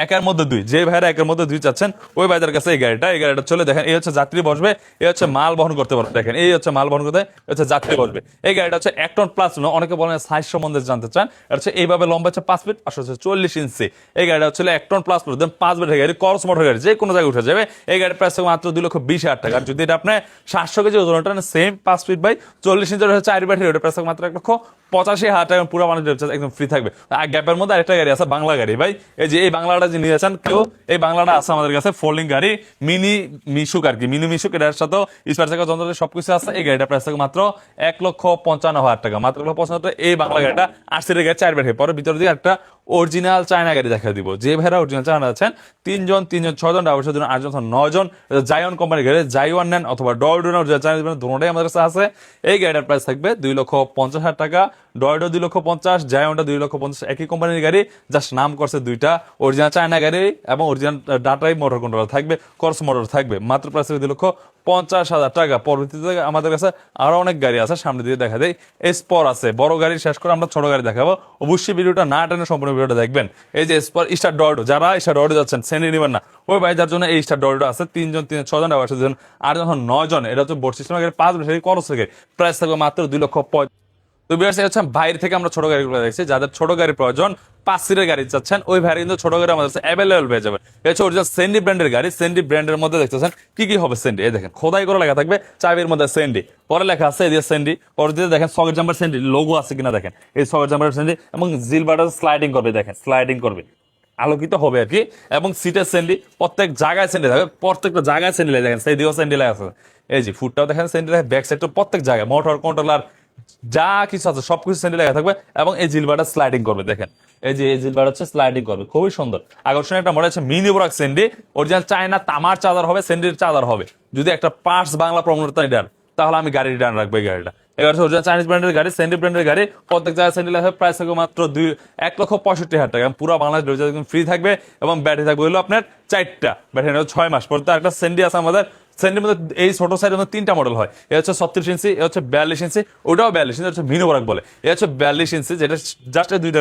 একের মধ্যে দুই। যে ভাইরা একের মধ্যে দুই চাচ্ছেন, ওই ভাইদের কাছে এই গাড়িটা এই গাড়িটা চলে দেখেন, এই হচ্ছে যাত্রী বসবে, এই হচ্ছে মাল বহন করতে পারবে দেখেন, এই হচ্ছে মাল বহন করতে হচ্ছে যাত্রী বসবে। এই গাড়িটা হচ্ছে এক টন প্লাস অনেকে বলেন সাইজ সম্বন্ধে জানতে চান। এটা হচ্ছে এইভাবে লম্বা, হচ্ছে পাঁচ ফিট আসলে হচ্ছে চল্লিশ ইঞ্চি এই গাড়িটা হচ্ছে এক টন প্লাস দেন পাঁচ বেটের গাড়ি করস মোটর গাড়ি, যে কোনো জায়গায় উঠে যাবে। এই গাড়ির প্রাইস মাত্র দুই লক্ষ বিশ হাজার টাকা। আর যদি এটা আপনি সাতশো কেজি ওজনটা সেম পাঁচ ফিট বাই চল্লিশ ইঞ্চি হচ্ছে চার ব্যাটারি ওটা প্রাইস মাত্র এক লক্ষ পঁচাশি হাজার টাকা পুরো মানুষ একদম ফ্রি থাকবে। আর গ্যাপের মধ্যে আরেকটা গাড়ি আছে, বাংলা গাড়ি। ভাই, এই যে এই বাংলাটা যে নিয়ে যাচ্ছেন কেউ এই বাংলাটা আছে আমাদের কাছে ফোল্ডিং গাড়ি মিনি মিশুক আর কি। মিনি মিশুক এটার সাথেও স্পার চাকা যন্ত্র সবকিছু আছে। এই গাড়িটা প্রাইস থাকে মাত্র এক লক্ষ পঞ্চান্ন হাজার টাকা। মাত্র লক্ষ পঞ্চান্ন টাকা এই বাংলা গাড়িটা আশির গাড়ি চার ব্যাটারি পরে ভিতর দিকে একটা অরিজিনাল চায়না গাড়ি দেখা দিব। যে ভাইরা অরিজিনাল চায়না আছেন, তিনজন তিনজন ছজন ডাবল জন আটজন নজন জায়ন কোম্পানির গাড়ি জাইওয়ান নেন অথবা ডয়ডো নেন চায়না দুটোটাই আমাদের কাছে আছে। এই গাড়িটার প্রাইস থাকবে দুই লক্ষ পঞ্চাশ হাজার টাকা। ডয়ডো দুই লক্ষ পঞ্চাশ জায়নটা দুই লক্ষ পঞ্চাশ, একই কোম্পানির গাড়ি জাস্ট নাম করছে দুইটা অরিজিনাল চায়না গাড়ি এবং অরিজিনাল ডাটাই মোটর কন্ট্রোল থাকবে করস মোটর থাকবে। মাত্র প্রাইস দুই লক্ষ পঞ্চাশ হাজার টাকা। পরবর্তীতে আমাদের কাছে আরও অনেক গাড়ি আছে, সামনে দিয়ে দেখা দেয় স্পর আছে, বড় গাড়ি শেষ করে আমরা ছোট গাড়ি দেখাবো। অবশ্যই ভিডিওটা না টেনে সম্পূর্ণ ভিডিওটা দেখবেন। এই যে স্পর স্টার ডর্ডো যারা স্টার ডর্ডো যাচ্ছেন, শ্রেণি নেবেন না। ওই ভাই যার জন্য এই স্টার ডর্ডো আছে, তিনজন তিন ছজন আবার দুজন আর যখন নয় জন এটা হচ্ছে বোর্ড সিস্টেম পাঁচ বছর করস থেকে প্রাইস থাকবে মাত্র দুই লক্ষ পঁয়- তো বিয়ার্স হচ্ছে বাইরে থেকে আমরা ছোট গাড়িগুলো দেখছি, যাদের ছোট গাড়ির প্রয়োজন পাঁচ গাড়ি চাচ্ছেন, ওই ভাইয়ের কিন্তু ছোট গাড়ি আমাদের অ্যাভেলেবল পেয়ে যাবে এটা হচ্ছে অরিজিনাল সেন্ডি ব্র্যান্ডের গাড়ি সেন্ডি ব্র্যান্ডের মধ্যে দেখতেছেন, কি কি হবে সেন্ডি এই দেখেন, খোদাই করে লেখা থাকবে চাবির মধ্যে সেন্ডি পরে লেখা আছে এদিকে সেন্ডি পরবর্তীতে দেখেন সকেট জাম্পার সেন্ডি লোগো আছে কিনা দেখেন। এই সকেট জাম্পার সেন্ডি এবং জিল বাটার স্লাইডিং করবে, দেখেন স্লাইডিং করবে। আলোকিত হবে আর কি, এবং সিটের স্যান্ডি প্রত্যেক জায়গায় স্যান্ডি থাকবে, প্রত্যেকটা জায়গায় স্যান্ডি দেখেন সেই দিকেও স্যান্ডি আছে। এই যে ফুটটাও দেখেন সেন্ডি স্যান্ডি ব্যাক সাইডটা প্রত্যেক জায়গায় মোটর কন্ট্রোলার যা কিছু আছে, সবকিছু স্যান্ডি লেখা থাকবে এবং এই জিলবাটা স্লাইডিং করবে, দেখেন। এই যে, এই জিলবাটা হচ্ছে স্লাইডিং করবে, খুবই সুন্দর। আকর্ষণীয় একটা মনে হচ্ছে মিনি বোরাক স্যান্ডি অরিজিনাল চায়না তামার চাদর হবে স্যান্ডির চাদর হবে। যদি একটা পার্টস বাংলা প্রমোটার এটার তাহলে আমি গাড়ি রিটার্ন রাখব এই গাড়িটা। এবার হচ্ছে চাইনিজ ব্র্যান্ডের গাড়ি সেন্ডি ব্র্যান্ডের গাড়ি, প্রত্যেক জায়গায় স্যান্ডি লেখা প্রাইস থাকবে মাত্র দুই, এক লক্ষ পঁয়ষট্টি হাজার টাকা। পুরো বাংলাদেশ ফ্রি থাকবে এবং ব্যাটারি থাকবে হলো আপনার চারটা। ব্যাটারি ছয় মাস পর তো একটা সেন্ডি আছে আমাদের স্যান্ডির মধ্যে এই ছোট সাইডের মধ্যে তিনটা মডেল হয়। এ হচ্ছে ছত্রিশ ইঞ্চি এ হচ্ছে বিয়াল্লিশ ইঞ্চি ওটাও বিয়াল্লিশ ইঞ্চি হচ্ছে মিনো বরাক বলে। এ হচ্ছে বিয়াল্লিশ ইঞ্চি যেটা জাস্ট দুইটা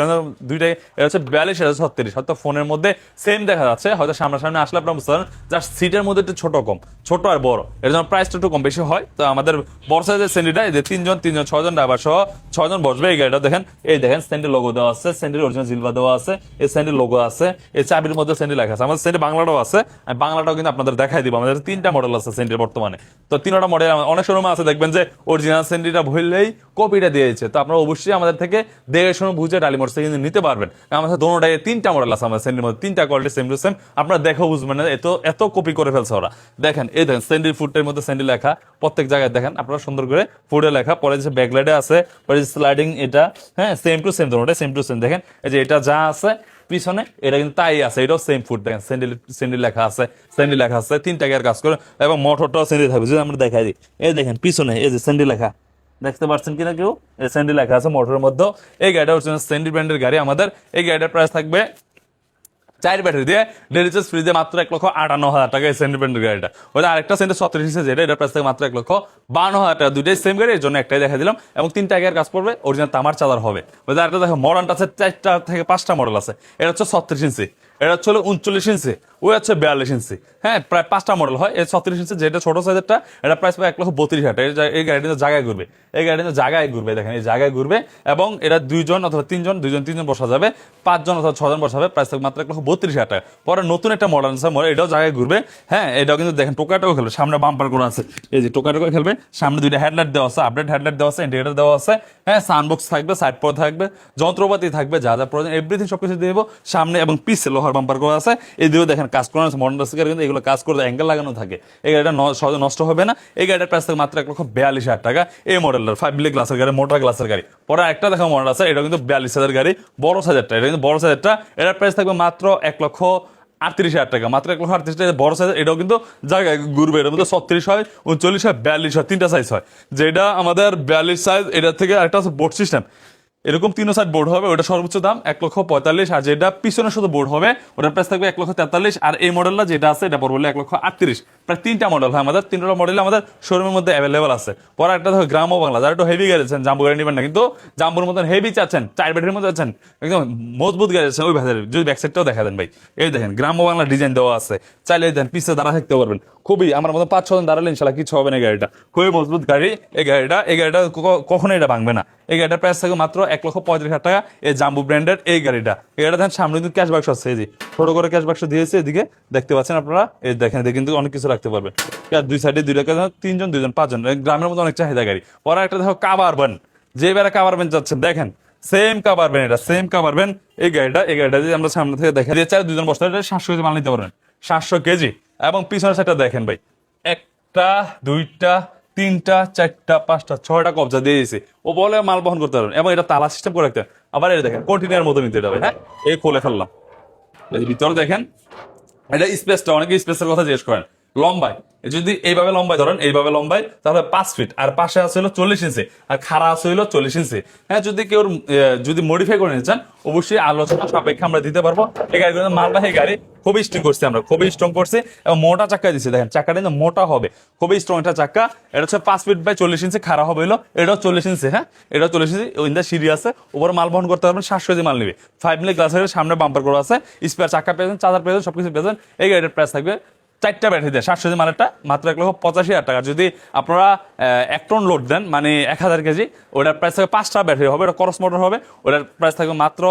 দুইটাই এটা হচ্ছে বিয়াল্লিশ, এটা হচ্ছে ছত্রিশ। হয়তো ফোনের মধ্যে সেম দেখা যাচ্ছে, হয়তো সামনাসামনি আসলে আপনার বুঝতে পারেন জাস্ট সিটের মধ্যে একটু ছোট কম, ছোট আর বড়। এর জন্য প্রাইসটা একটু কম বেশি হয়। তো আমাদের বড় সাইজের স্যান্ডিটা এই যে তিনজন তিনজন ছজন ড্রাইভার সহ ছজন বসবে এই গাড়িটা, দেখেন। এই দেখেন স্যান্ডেল লোগো দেওয়া আছে স্যান্ডেল অরিজিনাল জিলবা দেওয়া আছে, এই স্যান্ডেল লোগো আছে, এই চাবির মধ্যে স্যান্ডেল লেখা আছে। আমাদের স্যান্ডেল বাংলাটাও আছে বাংলাটাও কিন্তু আপনাদের দেখাই দিব। আমাদের তিনটা মডেল আছে স্যান্ডেল বর্তমানে। তো তিনটা মডেল অনেক শোরুমে আছে, দেখবেন যে অরিজিনাল স্যান্ডেলটা ভুললেই কপিটা দিয়েছে। তো আপনারা অবশ্যই আমাদের থেকে দেখে শুনে বুঝে ডালি মোটরসাইকেল কিন্তু নিতে পারবেন। আমাদের দোনোটাই তিনটা মডেল আছে, আমাদের স্যান্ডেল মধ্যে তিনটা কোয়ালিটি সেম টু সেম আপনারা দেখো বুঝবেন না, এত এত কপি করে ফেলছে ওরা। দেখেন, এই দেখেন স্যান্ডেল ফুটের মধ্যে স্যান্ডেল লেখা, প্রত্যেক জায়গায় দেখেন, আপনারা সুন্দর করে ফুডে লেখা, পরে যে ব্যাকলাইটে আছে, পরে যে স্লাইডিং এটা হ্যাঁ সেম টু সেম দোনোটাই সেম টু সেম দেখেন, এই যে এটা যা আছে পিছনে, এটা কিন্তু তাই আছে, এটাও সেম ফুড দেখেন স্যান্ডেল স্যান্ডেল লেখা আছে স্যান্ডেল লেখা আছে তিন টাকার কাজ করে, এবং মোটরটাও স্যান্ডেল থাকবে, যদি আমরা দেখাই দিই, এই দেখেন, পিছনে, এই যে স্যান্ডেল লেখা, দেখতে পাচ্ছেন কিনা কেউ? এই স্যান্ডেল লেখা আছে মোটরের মধ্যে এই গাড়িটা হচ্ছে স্যান্ডেল ব্র্যান্ডের গাড়ি আমাদের, এই গাড়িটার প্রাইস থাকবে চার ব্যাটারি দিয়ে ডেলি চার্জ ফ্রিজে মাত্র এক লক্ষ আটান্ন হাজার টাকা সেন্টিমেন্টের গাড়িটা। ওটা আরেকটা সেন্টে সতেরো ইঞ্চি যেটা, এটা প্রাইস থেকে মাত্র এক লক্ষ বান্ন হাজার টাকা। দুইটাই সেম গাড়ি, এর জন্য একটাই দেখা দিলাম। এবং তিনটা আগের কাজ পড়বে অরিজিনাল তামার চালার হবে। ওটা আরেকটা দেখো মডার্নটা আছে, চারটা থেকে পাঁচটা মডেল আছে। এটা হচ্ছে ছত্রিশ ইঞ্চি এটা হচ্ছে হলো উনচল্লিশ ইঞ্চি ওই হচ্ছে বিয়াল্লিশ ইঞ্চি। হ্যাঁ প্রায় পাঁচটা মডেল হয়। এই ছত্রিশ ইঞ্চি যেটা ছোট সাইজেরটা এটা প্রাইস পায় এক লক্ষ বত্রিশ হাজার। এই গাড়িটা জায়গায় ঘুরবে। এই গাড়িটা জায়গায় ঘুরবে, দেখেন, এই জায়গায় ঘুরবে এবং এটা দুইজন অথবা তিনজন, দুইজন, তিনজন বসা যাবে, পাঁচজন অথবা ছজন বসা যাবে প্রাইস থাকবে মাত্র এক লক্ষ বত্রিশ হাজার টাকা। পরে নতুন একটা মডেল আছে এটাও জায়গায় ঘুরবে। হ্যাঁ এটাও কিন্তু দেখেন, টোকাটাও খেলবে। সামনে বাম্পার করা আছে। এই যে টোকা টোকা খেলবে। সামনে দুইটা হেডলাইট দেওয়া আছে আপডেট হেডলাইট দেওয়া আছে ইন্ডিকেটার দেওয়া আছে। হ্যাঁ সানবক্স থাকবে সাইড পর থাকবে, যন্ত্রপাতি থাকবে, যা যা প্রয়োজন এভরিথিং সবকিছু দিয়ে দেবো। সামনে এবং পিছে লোহার বাম্পার করা আছে। এই দিকেও দেখেন কাজ করানো আছে মডার্ন স্পিকার কিন্তু এগুলো কাজ করে অ্যাঙ্গেল লাগানো থাকে। এই গাড়িটা সহজে নষ্ট হবে না। এই গাড়িটার প্রাইস থাকে মাত্র এক লক্ষ বিয়াল্লিশ হাজার টাকা। এই মডেলটার ফাইভ বিলি গ্লাসের গাড়ি মোটর গ্লাসের গাড়ি। পরে একটা দেখা মডেল আছে এটা কিন্তু বিয়াল্লিশ হাজার গাড়ি, বড় সাইজেরটা এটা কিন্তু বড় সাইজেরটা এটার প্রাইস থাকবে মাত্র এক লক্ষ আটত্রিশ হাজার টাকা, মাত্র এক লক্ষ আটত্রিশ টাকা। বড় সাইজ এটাও কিন্তু জায়গায় ঘুরবে, এটার মধ্যে ছত্রিশ হয়, উনচল্লিশ হয়, বিয়াল্লিশ হয়, তিনটা সাইজ হয়। যেটা আমাদের বিয়াল্লিশ সাইজ এটার থেকে একটা আছে বোর্ড সিস্টেম এরকম তিনও সাইড বোর্ড হবে ওটা সর্বোচ্চ দাম এক লক্ষ পঁয়তাল্লিশ, আর যেটা পিছনে শুধু বোর্ড হবে, ওটার প্রাইস থাকবে এক লক্ষ তেতাল্লিশ, আর এই মডেলটা যেটা আছে, এটা পড়বে এক লক্ষ আটত্রিশ। প্রায় তিনটা মডেল হয় আমাদের, তিনটা মডেল আমাদের শোরুমের মধ্যে অ্যাভেলেবল আছে। পরে একটা দেখো গ্রাম ও বাংলা, যারা একটু হেভি গাড়ি আছেন, জাম্বু গাড়ি নেবেন না, কিন্তু জাম্বুর মতন হেভি চাচ্ছেন, চার ব্যাটারির মধ্যে আছেন, একদম মজবুত গাড়ি আছেন, ওই ভাষার যদি ব্যাক সাইডটাও দেখা দেন ভাই। এই দেখেন গ্রাম বাংলা ডিজাইন দেওয়া আছে, চাইলে দেন পিছিয়ে দাঁড়া থাকতে পারবেন। খুবই আমার মতো পাঁচ ছজন দাঁড়ালে ইনশাল্লাহ কিছু হবে না গাড়িটা। খুবই মজবুত গাড়ি, এই গাড়িটা এই গাড়িটা ক- কখনোই এটা ভাঙবে না। এই গাড়িটার প্রাইস থাকবে মাত্র এক লক্ষ পঁয়ত্রিশ হাজার টাকা এই জাম্বু ব্র্যান্ডের এই গাড়িটা। এটা দেখেন, সামনে কিন্তু ক্যাশ বাক্স আছে, এই যে ছোট করে ক্যাশ বাক্স দিয়েছে এদিকে। দেখতে পাচ্ছেন আপনারা? এই দেখেন, এদিকে কিন্তু অনেক কিছু রাখতে পারবেন। দুই সাইডে দুইটা কাজ- তিনজন, দুইজন, পাঁচজন গ্রামের মধ্যে অনেক চাহিদা গাড়ি। পরে একটা দেখো কাবার বান যে বেড়া কাবার বেন যাচ্ছেন, দেখেন সেম কাবার বেন এটা সেম কাবার বেন এই গাড়িটা এই গাড়িটা যদি আমরা সামনে থেকে দেখা দিয়ে চার দুজন বসতে এটা সাতশো কেজি মাল নিতে পারবেন। সাতশো কেজি। এবং পিছনের সাইডটা দেখেন ভাই, একটা, দুইটা তিনটা, চারটা, পাঁচটা, ছয়টা কবজা দিয়ে দিয়েছে। ও বলে মাল বহন করতে পারবেন এবং এটা তালা সিস্টেম করে রাখতে আবার এটা দেখেন কন্টিনিউর মতো নিতে হবে হ্যাঁ? এই খুলে ফেললাম। ভিতরে দেখেন, এটা স্পেসটা অনেকে স্পেসের কথা জিজ্ঞেস করেন। লম্বায়। যদি এইভাবে লম্বায় ধরেন, এইভাবে লম্বায়, তাহলে পাঁচ ফিট আর পাশে আছে হলো চল্লিশ ইঞ্চি আর খাড়া আছে হলো চল্লিশ ইঞ্চি হ্যাঁ যদি কেউ যদি মডিফাই করে নিতে চান, অবশ্যই আলোচনা সাপেক্ষে আমরা দিতে পারব। এই গাড়ি মালবাহী গাড়ি খুবই স্ট্রং করছি আমরা, খুবই স্ট্রং করছি এবং মোটা চাক্কা দিচ্ছি দেখেন, চাকাটা কিন্তু মোটা হবে। খুবই স্ট্রং একটা চাকা। এটা হচ্ছে পাঁচ ফিট বাই চল্লিশ ইঞ্চি খাড়া হবে হলো। এটাও চল্লিশ ইঞ্চি হ্যাঁ? এটাও চল্লিশ ইঞ্চি ইন্দা সিঁড়ি আছে উপরে মাল বহন করতে পারবেন, সাতশো কেজি মাল নেবে। ফাইভ মিলি গ্লাসের সামনে বাম্পার করা আছে। স্পেয়ার চাক্কা পেয়েছেন চার্জার পেয়েছেন সবকিছু পেয়েছেন এই গাড়ির প্রাইস থাকবে চারটা ব্যাটারি দেয়। সাতশো জি মালেরটা, মাত্র এক লক্ষ পঁচাশি হাজার টাকা। যদি আপনারা এক টন লোড দেন মানে এক হাজার কেজি, ওটার প্রাইস থাকবে পাঁচটা ব্যাটারি হবে, ওটা করস মোটর হবে, ওটার প্রাইস থাকবে মাত্র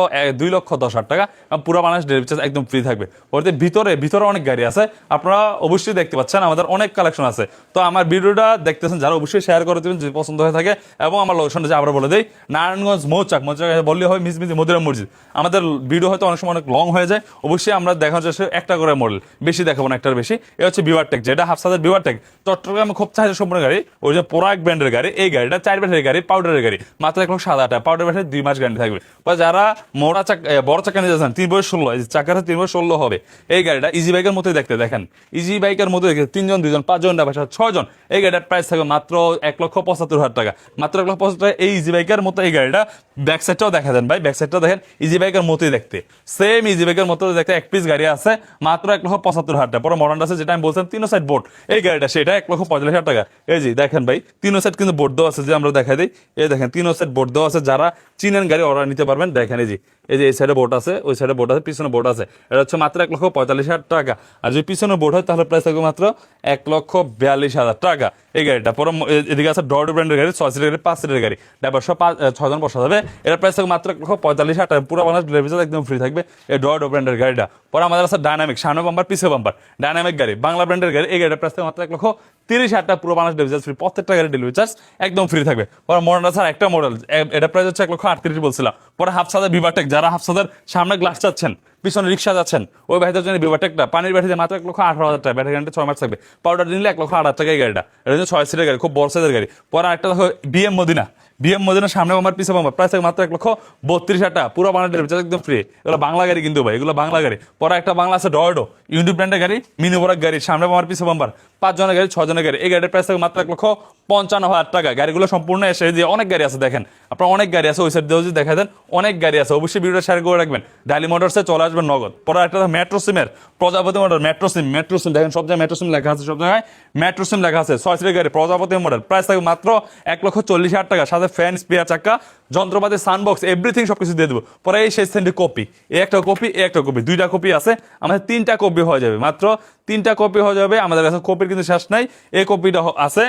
দুই লক্ষ দশ হাজার টাকা পুরো বাংলাদেশ ডেলিভারি চার্জ একদম ফ্রি থাকবে। ওটাতে ভিতরে ভিতরে অনেক গাড়ি আছে। আপনারা অবশ্যই দেখতে পাচ্ছেন, আমাদের অনেক কালেকশন আছে। তো আমার ভিডিওটা দেখতেছেন, যারা অবশ্যই শেয়ার করে দেবেন, যদি পছন্দ হয়ে থাকে, এবং আমার লোকেশনটা যে আবার বলে দিই, নারায়ণগঞ্জ মৌচাক। মৌচাক বললে হয় মিস মিস মদিরা মসজিদ। আমাদের ভিডিও হয়তো অনেক সময় অনেক লং হয়ে যায়। অবশ্যই আমরা চেষ্টা করি একটা করে মডেল বেশি দেখাবো না, একটার বেশি। এ হচ্ছে বিভার টেক যেটা হাফসাদের বিভার টেক চট্টগ্রামে খুব চাহিদা সম্পূর্ণ গাড়ি, ওই যে পোরাক ব্র্যান্ডের গাড়ি, এই গাড়িটা চার ব্যাটারি গাড়ি পাউডারের গাড়ি। মাত্র এক লক্ষ হাজার পাউডার ব্যাটারি দুই মাস গ্যারান্টি থাকবে। বা যারা মোড়া চাকা বড় চাকা নিয়ে যাচ্ছেন তিন বয়স ষোলো চাকাটা তিন বয়স ষোলো হবে, এই গাড়িটা ইজি বাইকের মতোই দেখতে, দেখেন। ইজি বাইকের মতো দেখতে, তিনজন দুজন পাঁচজন না, পাঁচজন, ছয়জন, এই গাড়িটার প্রাইস থাকবে মাত্র এক লক্ষ পঁচাত্তর হাজার টাকা। মাত্র এক লক্ষ পঁচাত্তর এই ইজি বাইকের মতো এই গাড়িটা ব্যাক সাইডটাও দেখা দেন ভাই ব্যাক সাইডটাও দেখেন ইজি বাইকের মতোই দেখতে। সেম ইজি বাইকের মতো দেখতে, এক পিস গাড়ি আছে, মাত্র এক লক্ষ পঁচাত্তর হাজার টাকা, পরে মডার্ন আছে, যেটা আমি বলছিলাম তিনো সাইড বোর্ড এই গাড়িটা সেটা এক লক্ষ পঁয়তাল্লিশ হাজার টাকা। এই যে, দেখেন ভাই তিনো সাইড কিন্তু বোর্ড দেওয়া আছে, যে আমরা দেখা দিই। এই দেখেন তিনো সাইড বোর্ড দেওয়া আছে, যারা চিনেন গাড়ি অর্ডার নিতে পারবেন। দেখেন, এই যে এই যে এই সাইডে বোর্ড আছে ওই সাইডে বোর্ড আছে পিছনে বোর্ড আছে। এটা হচ্ছে মাত্র এক লক্ষ পঁয়তাল্লিশ হাজার টাকা। আর যদি পিছনে বোর্ড হয় তাহলে প্রাইস থাকবে মাত্র এক লক্ষ বিয়াল্লিশ হাজার টাকা। এই গাড়িটা পরে এদিকে আছে ডট ব্র্যান্ডের গাড়ি ছয় সিটের গাড়ি পাঁচ সিটের গাড়ি। ড্রাইভার সব পাঁচ- এ, ছয়জন বসা যাবে। এটার প্রাইস থাকবে মাত্র এক লক্ষ পঁয়তাল্লিশ হাজার টাকা। পুরো বাংলাদেশ ডেলিভারি একদম ফ্রি থাকবে এই ডট ব্র্যান্ডের গাড়িটা। পরে আমাদের আছে ডাইনামিক সামনে বাম্পার পিছে বাম্পার ডাইনামিক গাড়ি বাংলা ব্র্যান্ডের গাড়ি। এই গাড়িটা প্রাইস থাকবে মাত্র এক লক্ষ তিরিশ হাজার টাকা পুরো বাংলাদেশ ডেলিভারি চার্জ ফ্রি প্রত্যেকটা গাড়ি ডেলিভারি চার্জ একদম ফ্রি থাকবে। পরে মডেল স্যার একটা মডেল এটা প্রাইস হচ্ছে এক লক্ষ আটত্রিশ বলছিলাম। পরে হাফসাদের বিভাটেক যারা হাফসাদের সামনে গ্লাস চাচ্ছেন, পিছনে রিক্সা যাচ্ছেন, ওই ভাইদের জন্য বিভাটেকটা পানির ব্যাটারিতে মাত্র এক লক্ষ আঠারো হাজার টাকা ব্যাটারি গ্যারান্টি ছয় মাস থাকবে। পাউডার নিলে এক লক্ষ আট হাজার টাকা গাড়িটা। এটা হচ্ছে ছয় সিটের গাড়ি, খুব বড় সাইজের গাড়ি। পরে একটা দেখো বিএম মদিনা বিএম মদিনা সামনে আমার পিছনে আমার প্রাইস মাত্র এক লক্ষ বত্রিশ হাজার টাকা। পুরো বাংলা একদম ফ্রি এগুলো বাংলা গাড়ি কিন্তু ভাই, এগুলো বাংলা গাড়ি। পরে একটা বাংলা আছে ডয়ডো ইউনিট ব্র্যান্ডের গাড়ি মিনি বরাক গাড়ি। সামনে আমার বাম্পার পাঁচ জনের গাড়ি ছয় জনের গাড়ি। এই গাড়ির প্রাইস থাকে মাত্র এক লক্ষ পঞ্চান্ন হাজার টাকা। গাড়িগুলো সম্পূর্ণ এসে যে অনেক গাড়ি আছে, দেখেন। আপনার অনেক গাড়ি আছে, ওই সাইড দিয়ে দেখা দেন, অনেক গাড়ি আছে। অবশ্যই ভিডিওটা শেয়ার করে রাখবেন। ডালি মোটরসে চলে আসবেন নগদ। পরে একটা মেট্রো সিমের প্রজাপতি motor metro sim metro sim দেখেন সব জায়গায় মেট্রো সিম লেখা আছে, সব জায়গায় মেট্রো সিম লেখা আছে। ছয় সিটের গাড়ি, প্রজাপতি মডেল প্রাইস থাকবে মাত্র এক লক্ষ চল্লিশ হাজার টাকা। সাথে ফ্যান স্পিয়ার চাকা, যন্ত্রপাতি সানবক্স এভরিথিং সবকিছু দিয়ে দেবো। পরে এই শেষ সেন্টি কপি এ একটা কপি এ একটা কপি দুইটা কপি আছে। আমাদের তিনটা কপি হয়ে যাবে। মাত্র তিনটা কপি হয়ে যাবে। আমাদের কাছে কপির কিন্তু শেষ নাই। এই কপিটা আছে।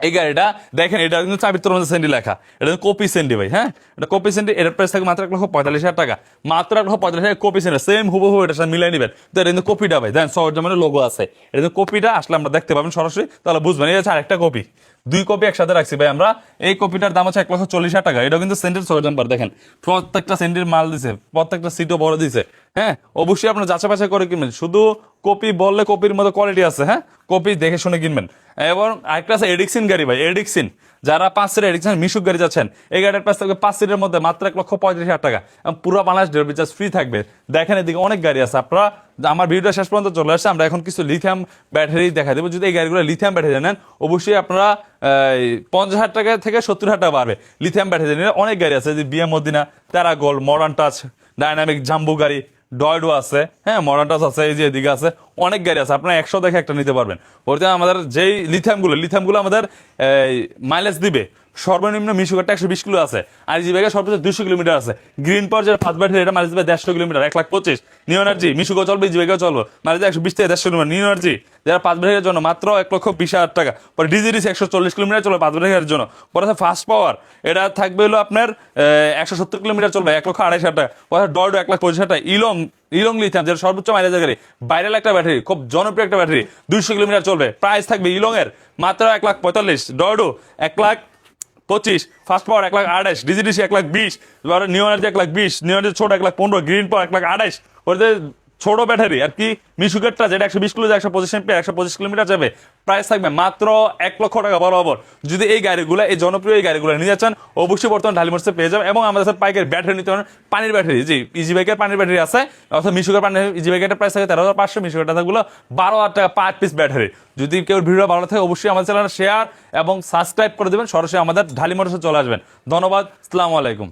এই গাড়িটা, দেখেন, এটা কিন্তু চাবির তোর মধ্যে সেন্ডি লেখা। এটা কপি সেন্ডি ভাই হ্যাঁ? এটা কপি সেন্ডি, এটার প্রাইস থাকে মাত্র এক লক্ষ পঁয়তাল্লিশ হাজার টাকা। মাত্র এক লক্ষ পঁয়তাল্লিশ হাজার কপি সেন্ডি সেম হুবহু এটার সাথে মিলাই নিবেন। তো এটা কিন্তু কপিটা ভাই, দেন মানে লোগো আছে। এটা কিন্তু কপিটা, আসলে আমরা দেখতে পাবেন সরাসরি, তাহলে বুঝবেন হচ্ছে আরেকটা কপি। দুই কপি একসাথে রাখছি ভাই আমরা। এই কপিটার দাম হচ্ছে এক লক্ষ চল্লিশ হাজার টাকা। এটা কিন্তু সেন্টের ছয় নাম্বার দেখেন, প্রত্যেকটা সেন্টির মাল দিছে, প্রত্যেকটা সিটও বড় দিছে। হ্যাঁ অবশ্যই আপনার যাচাই বাছাই করে কিনবেন। শুধু কপি বললে কপির মতো কোয়ালিটি আছে হ্যাঁ? কপি দেখে শুনে কিনবেন। এবং আরেকটা আছে এডিক্সিন গাড়ি ভাই এডিক্সিন যারা পাঁচ সিটের এডিকশন মিশুক গাড়ি যাচ্ছেন, এই গাড়ির প্রাইস থাকবে পাঁচ সিটের মধ্যে মাত্র এক লক্ষ পঁয়ত্রিশ হাজার টাকা। পুরো বাংলাদেশ ডেলিভারি চার্জ ফ্রি থাকবে। দেখেন এদিকে অনেক গাড়ি আছে। আপনারা আমার ভিডিওটা শেষ পর্যন্ত চলে আসছে, আমরা এখন কিছু লিথিয়াম ব্যাটারি দেখা দেবো। যদি এই গাড়িগুলো লিথিয়াম ব্যাটারি নেন, অবশ্যই আপনারা পঞ্চাশ হাজার টাকা থেকে সত্তর হাজার টাকা বাড়বে। লিথিয়াম ব্যাটারি নিলে অনেক গাড়ি আছে যে বিএম মদিনা প্যারাগোল মডার্ন টাচ ডাইনামিক জাম্বু গাড়ি ডয়ডো আছে হ্যাঁ মডার্ন আছে এই যে এদিকে আছে অনেক গাড়ি আছে, আপনার একশো দেখে একটা নিতে পারবেন। ওতে আমাদের যেই লিথিয়ামগুলো লিথিয়ামগুলো আমাদের মাইলেজ দিবে। সর্বনিম্ন মিশুকারটা একশো বিশ কিলো আছে। আর জি ব্যাগে সর্বোচ্চ দুশো কিলোমিটার আছে। গ্রিন পাওয়ার যেটা ফার্স্ট ব্যাটারি এটা মাইলেজ দেবে দেড়শো কিলোমিটার, এক লাখ পঁচিশ। নিউ এনার্জি মিশুকো চলবে জি ব্যাগেও চলবে। মাইলেজ একশো বিশ থেকে দেড়শো কিলোমিটার। নিউ এনার্জি যারা পাঁচ ব্যাটারির জন্য মাত্র এক লক্ষ বিশ হাজার টাকা। পরে ডিজিডিসি একশো চল্লিশ কিলোমিটার চলবে পাঁচ ব্যাটারির জন্য। পরে আছে ফাস্ট পাওয়ার এটা থাকবে হলো আপনার একশো সত্তর কিলোমিটার চলবে, এক লক্ষ আড়াইশ হাজার টাকা। পরে ডয়ডো এক লাখ পঁচিশ হাজার টাকা। ইলং ইলং লিথিয়াম যেটা সর্বোচ্চ মাইলেজের গাড়ি বাইরের একটা ব্যাটারি খুব জনপ্রিয় একটা ব্যাটারি দুইশো কিলোমিটার চলবে। প্রাইস থাকবে ইলং এর মাত্র এক লাখ পঁয়তাল্লিশ। ডয়ডো এক লাখ পঁচিশ। ফার্স্ট পাওয়ার এক লাখ আঠাশ। ডিজিডিসি এক লাখ বিশ। নিউ এনার্জি এক লাখ বিশ। নিউ এনার্জি ছোট, এক লাখ পনেরো। গ্রিন পাওয়ার এক লাখ আঠাশ। ওদের ছোট ব্যাটারি, আর কি? মিশুকেটটা যেটা একশো বিশ কিলো একশো পঁচিশ এমপি একশো পঁচিশ কিলোমিটার যাবে। প্রাইস থাকবে মাত্র এক লক্ষ টাকা বরাবর। যদি এই গাড়িগুলো, এই জনপ্রিয় এই গাড়িগুলো নিয়ে যাচ্ছেন অবশ্যই বর্তমান ঢালিমোটসে পেয়ে যাবেন। এবং আমাদের কাছে বাইকের ব্যাটারি নিতে পানির ব্যাটারি। জি ইজি বাইকের পানির ব্যাটারি আছে, অর্থাৎ মিশুকের পানির ইজি বাইকের প্রাইস থাকে তেরো হাজার পাঁচশো, মিশুকের টাকাগুলো বারো হাজার টাকা পার পিস ব্যাটারি। যদি কেউ ভিডিও ভালো থাকে অবশ্যই আমাদের চ্যানেল শেয়ার এবং সাবস্ক্রাইব করে দেবেন। সরাসরি আমাদের ঢালি মোটরসে চলে আসবেন। ধন্যবাদ, আসসালামু আলাইকুম।